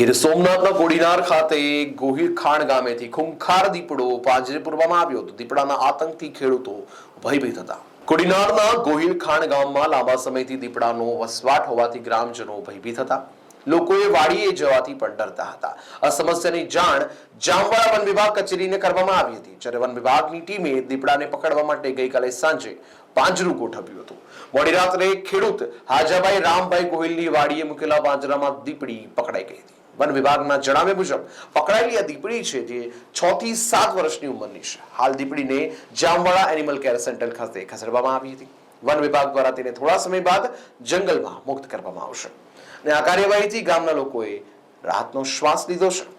ગીર સોમનાથના કોડીનાર ખાતે ગોહિલ ખાણ ગામેથી ખૂંખાર દીપડો પાંજરે પૂરવામાં આવ્યો હતો. દીપડાના આતંકથી ખેડૂતો ભયભીત હતા. કોડીનારના ગોહિલ ખાણ ગામમાં લાંબા સમયથી દીપડાનો વસવાટ હોવાથી ગ્રામજનો ભયભીત હતા. લોકોએ વાડીએ જવાથી પણ ડરતા હતા. આ સમસ્યાની જાણ જામવાડા વન વિભાગ કચેરીને કરવામાં આવી હતી. જ્યારે વન વિભાગની ટીમે દીપડાને પકડવા માટે ગઈકાલે સાંજે પાંજરું ગોઠવ્યું હતું. મોડી રાત્રે ખેડૂત હાજાભાઈ રામભાઈ ગોહિલની વાડીએ મૂકેલા પાંજરામાં દીપડી પકડાઈ ગઈ હતી. વન વિભાગના જણાવ્યા મુજબ પકડાયેલી આ દીપડી છે જે છ થી સાત વર્ષની ઉંમરની છે. હાલ દીપડીને જામવાળા એનિમલ કેર સેન્ટર ખાતે ખસેડવામાં આવી હતી. વન વિભાગ દ્વારા તેને થોડા સમય બાદ જંગલમાં મુક્ત કરવામાં આવશે. અને આ કાર્યવાહીથી ગામના લોકોએ રાહતનો શ્વાસ લીધો છે.